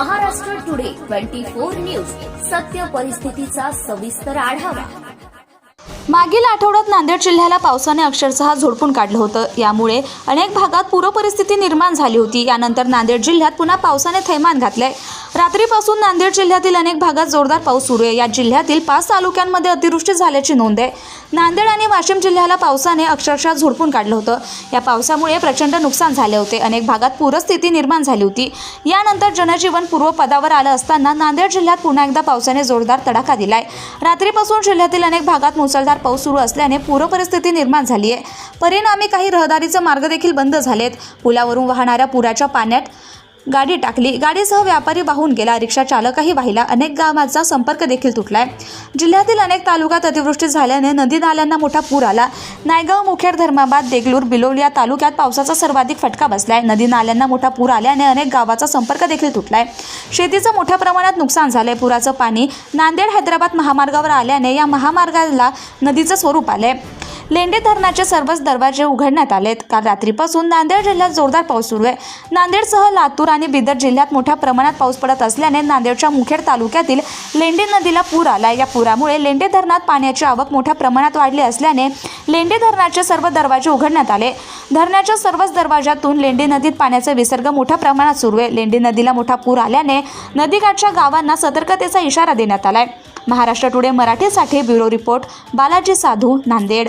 Maharashtra today twenty four news. सत्य परिस्थितीचा सविस्तर आढावा. मागील आठवड्यात नांदेड जिल्ह्याला पावसाने अक्षरशः झोडपून काढलं होतं. यामुळे अनेक भागात पूरपरिस्थिती निर्माण झाली होती. यानंतर नांदेड जिल्ह्यात पुन्हा पावसाने थैमान घातलंय. रात्रीपासून नांदेड जिल्ह्यातील अनेक भागात जोरदार पाऊस सुरू आहे. या जिल्ह्यातील पाच तालुक्यांमध्ये अतिवृष्टी झाल्याची नोंद आहे. नांदेड आणि वाशिम जिल्ह्याला पावसाने अक्षरशः झोडपून काढलं होतं. या पावसामुळे प्रचंड नुकसान झाले होते. अनेक भागात पूरस्थिती निर्माण झाली होती. यानंतर जनजीवन पूर्वपदावर आलं असताना नांदेड जिल्ह्यात पुन्हा एकदा पावसाने जोरदार तडाखा दिलाय. रात्रीपासून जिल्ह्यातील अनेक भागात मुसळधार पाऊस सुरू असल्याने पूरपरिस्थिती निर्माण झाली आहे. परिणामी काही रहदारीचे मार्ग देखील बंद झालेत. पुलावरून वाहणाऱ्या पुराच्या पाण्यात गाडी टाकली. गाडीसह व्यापारी वाहून गेला. रिक्षा चालकही वाहिला. अनेक गावांचा संपर्क देखील तुटलाय. जिल्ह्यातील अनेक तालुक्यात अतिवृष्टी झाल्याने नदी नाल्यांना मोठा पूर आला. नायगाव मुखेड धर्माबाद देगलूर बिलोल या तालुक्यात पावसाचा सर्वाधिक फटका बसलाय. नदी नाल्यांना मोठा पूर आल्याने अनेक गावाचा संपर्क देखील तुटलाय. शेतीचं मोठ्या प्रमाणात नुकसान झालंय. पुराचं पाणी नांदेड हैदराबाद महामार्गावर आल्याने या महामार्गाला नदीचं स्वरूप आलंय. लेंडे धरणाचे सर्वच दरवाजे उघडण्यात आलेत. काल रात्रीपासून नांदेड जिल्ह्यात जोरदार पाऊस सुरू आहे. नांदेडसह लातूर आणि बिदर जिल्ह्यात मोठ्या प्रमाणात पाऊस पडत असल्याने नांदेडच्या मुखेड तालुक्यातील लेंडे नदीला पूर आला या पुरामुळे लेंडे धरणात पाण्याची आवक मोठ्या प्रमाणात वाढली असल्याने लेंडे धरणाचे सर्व दरवाजे उघडण्यात आले. धरणाच्या सर्वच दरवाजातून लेंडे नदीत पाण्याचा विसर्ग मोठ्या प्रमाणात सुरू आहे. लेंडे नदीला मोठा पूर आल्याने नदीकाठच्या गावांना सतर्कतेचा इशारा देण्यात आलाय. महाराष्ट्र टुडे मराठीसाठी bureau report Balaji Sadhu Nanded.